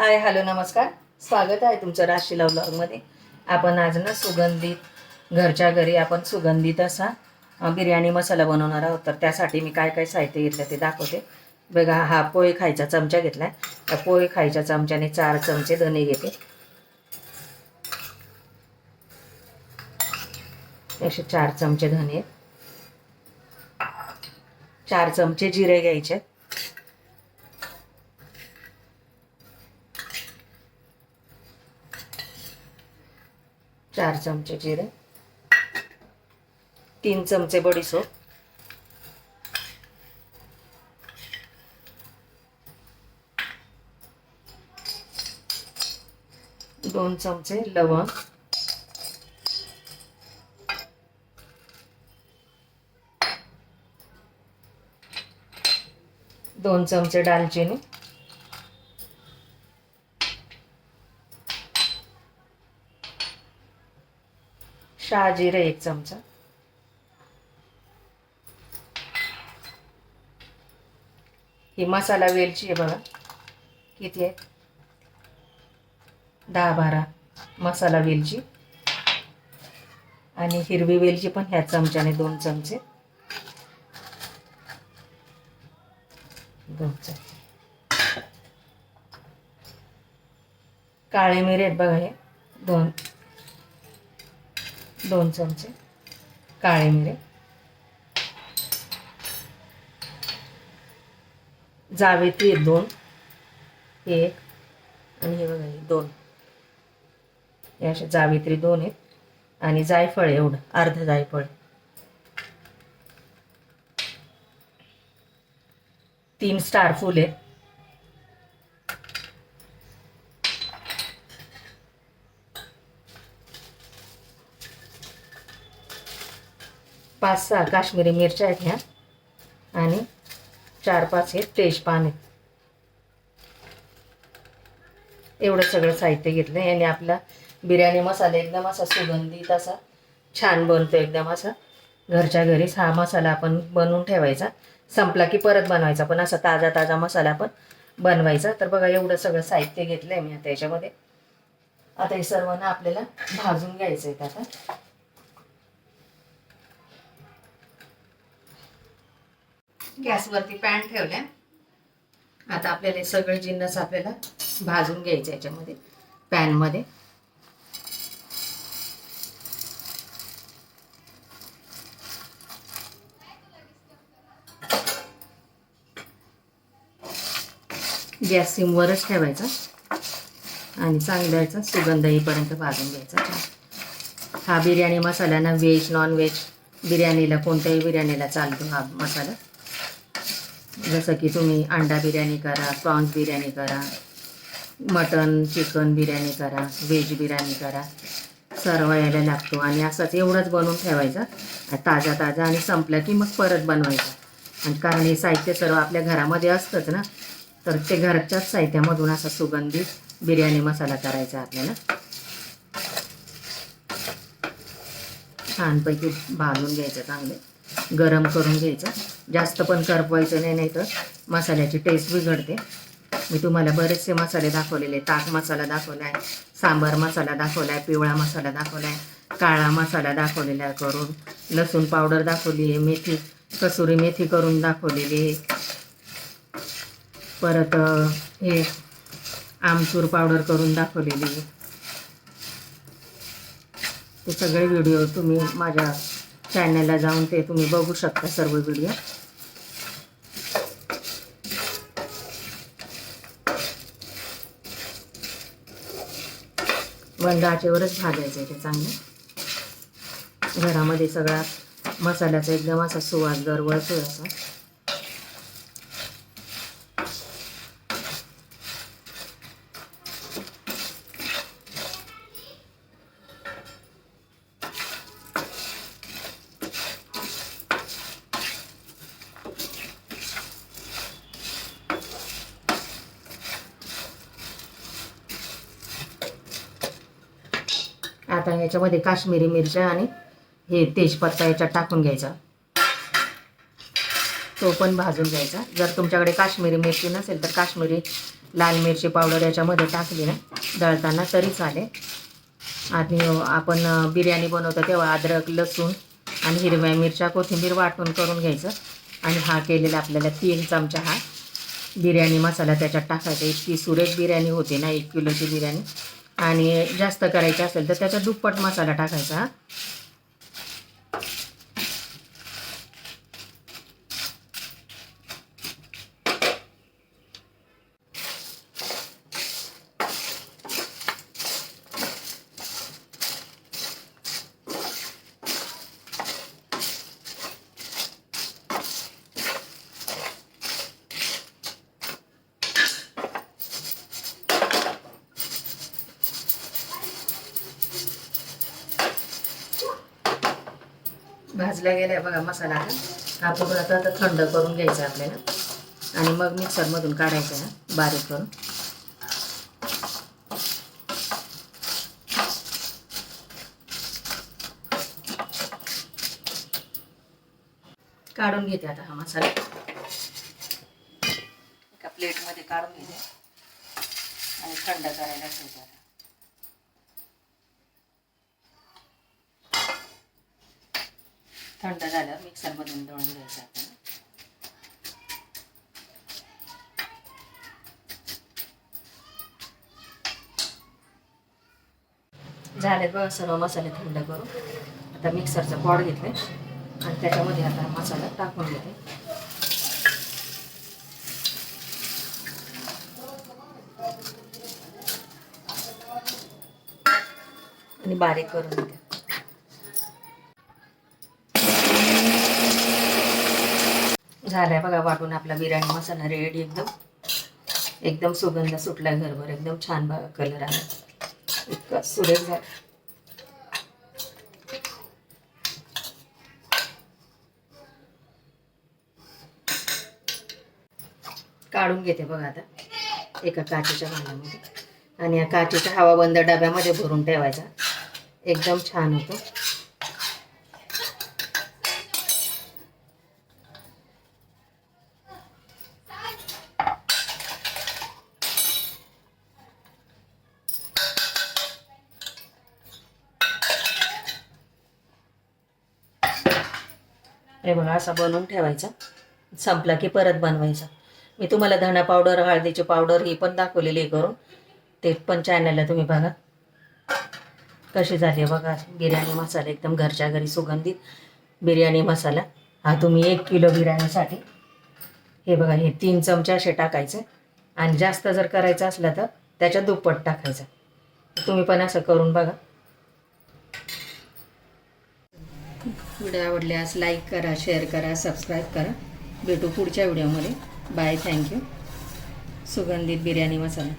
Hi hello नमस्कार. स्वागत आहे तुमचं राशीला ब्लॉगमध्ये. आपण आज ना सुगंधित घरच्या घरी आपण सुगंधित असा बिर्याणी मसाला बनवणार आहोत. तर त्यासाठी मी काय काय साहित्य घेतलं ते दाखवते. बघा हा पोहे खायचा चमचा घेतला आहे त्या पोहे खायच्या चमच्याने चार चमचे धने घेते. असे चार चमचे धने. चार चमचे जिरे घ्यायचे. चार चमचे जिरे. तीन चमचे बडीसोप दोन चमचे लवंग. दोन चमचे दालचिनी. शहाजिरे एक चमचा. ही मसाला वेलची आहे बघा. किती आहे? दहा बारा मसाला वेलची. आणि हिरवी वेलची पण ह्या चमच्याने दोन चमचे. दोन चमचे. काळे मिरे आहेत बघा हे. दोन. दोन चमचे काळे मिरे. जावेत्री दोन. एक आणि हे बघा दोन. हे असे जावेत्री दोन आहेत. आणि जायफळ एवढं अर्ध जायफळ. तीन स्टार फुल आहेत. पाच सहा काश्मीरी मिरच्या आहेत ह्या. आणि चार पाच हे तेजपान आहेत. एवढं सगळं साहित्य घेतलं याने आपला बिर्याणी मसाला एकदम असा सुगंधित असा छान बनतो. एकदम असा घरच्या घरीच हा मसाला आपण बनवून ठेवायचा. संपला की परत बनवायचा. पण असा ताजा ताजा मसाला पण बनवायचा. तर बघा एवढं सगळं साहित्य घेतलं आहे मी आता याच्यामध्ये. आता हे सर्व ना आपल्याला भाजून घ्यायचं आहे आता. गॅसवरती पॅन ठेवल्या आता आपल्याला सगळे जिन्नस आपल्याला भाजून घ्यायचे याच्यामध्ये पॅनमध्ये. गॅस सिमवरच ठेवायचा आणि चांगल्याचा सुगंध येईपर्यंत भाजून घ्यायचा. हा बिर्याणी मसाला ना व्हेज नॉन व्हेज बिर्याणीला कोणत्याही बिर्याणीला चालतो हा मसाला. जसं की तुम्ही अंडा बिर्याणी करा प्रॉन्स बिर्याणी करा मटन चिकन बिर्याणी करा व्हेज बिर्याणी करा. सर्व यायला लागतो आणि असंच एवढाच बनवून ठेवायचा. ताजा ताजा आणि संपला की मग परत बनवायचा. आणि कारण हे साहित्य सर्व आपल्या घरामध्ये असतंच ना तर ते घरच्याच साहित्यामधून असा सुगंधित बिर्याणी मसाला करायचा आपल्याला. छानपैकी भाजून घ्यायचं चांगले. गरम करून घ्यायचं. जास्त पण करपवायचं नाही नाही तर मसाल्याची टेस्ट बिघडते. मी तुम्हाला बरेचसे मसाले दाखवलेले ताक मसाला दाखवला आहे सांबार मसाला दाखवला आहे पिवळा मसाला दाखवला आहे काळा मसाला दाखवलेला आहे करून लसूण पावडर दाखवली आहे मेथी कसुरी मेथी करून दाखवलेली आहे. परत हे आमचूर पावडर करून दाखवलेली आहे. ते सगळे व्हिडिओ तुम्ही माझ्या चॅनलला जाऊन ते तुम्ही बघू शकता सर्व व्हिडिओ मंद आचेवरच भाजायचं आहे ते चांगलं. घरामध्ये सगळा मसाल्याचा एकदम असा सुवास दरवळतो असा. आता याच्यामध्ये काश्मीरी मिरच्या आणि हे तेजपत्ता याच्यात टाकून घ्यायचा. तो पण भाजून घ्यायचा. जर तुमच्याकडे काश्मीरी मिरची नसेल तर काश्मीरी लाल मिरची पावडर याच्यामध्ये टाकली ना दळताना तरी चालेल. आणि आपण बिर्याणी बनवतो तेव्हा अद्रक लसूण आणि हिरव्या मिरच्या कोथिंबीर वाटून करून घ्यायचं. आणि हा केलेला आपल्याला तीन चमचा हा बिर्याणी मसाला त्याच्यात टाकायचा. इतकी सुरेख बिर्याणी होते ना एक किलोची बिर्याणी. आणि जास्त करायची असेल तर त्याचा दुप्पट मसाला टाकायचा. भाजला गेल्या बघा मसाला हा पूर्ण आता आता थंड करून घ्यायचा आपल्याला. आणि मग मिक्सरमधून काढायचा ना बारीक करून. काढून घेते आता हा मसाला. एका प्लेटमध्ये काढून घेते. आणि थंड करायला ठेवते आता. थंड झाल्यावर मिक्सरमधून दळून घ्यायचं आपण झाले बघ सर्व मसाले थंड करून. आता मिक्सरचं पॉड घेतले आणि त्याच्यामध्ये आता मसाला टाकून घेते. आणि बारीक करून घेते. झालाय बघा वाटून आपला बिर्याणी मसाला रेडी एकदम. एकदम सुगंध सुटला घरभर एकदम छान बघा कलर आला. इतका सुरेख झाला. काढून घेते बघा आता एका काचेच्या भांड्यामध्ये. आणि या काचेच्या हवाबंद डब्यामध्ये भरून ठेवायचा. एकदम छान होतो. हे बघा असा बनवून ठेवायचा. संपला की परत बनवायचा. मी तुम्हाला धणा पावडर हळदीची पावडर ही पण दाखवलेली आहे करून. ते पण चॅनलला तुम्ही बघा. कशी झाली बघा बिर्याणी मसाला एकदम घरच्या घरी सुगंधित बिर्याणी मसाला. हा तुम्ही एक किलो बिर्याणीसाठी. हे बघा हे तीन चमचे असे टाकायचे. आणि जास्त जर करायचं असलं तर त्याच्यात दुप्पट टाकायचं. तुम्ही पण असं करून बघा. व्हिडिओ आवडल्यास लाईक करा शेअर करा सबस्क्राईब करा. भेटू पुढच्या व्हिडिओमध्ये. Bye thank you. सुगंधित बिर्याणी मसाला.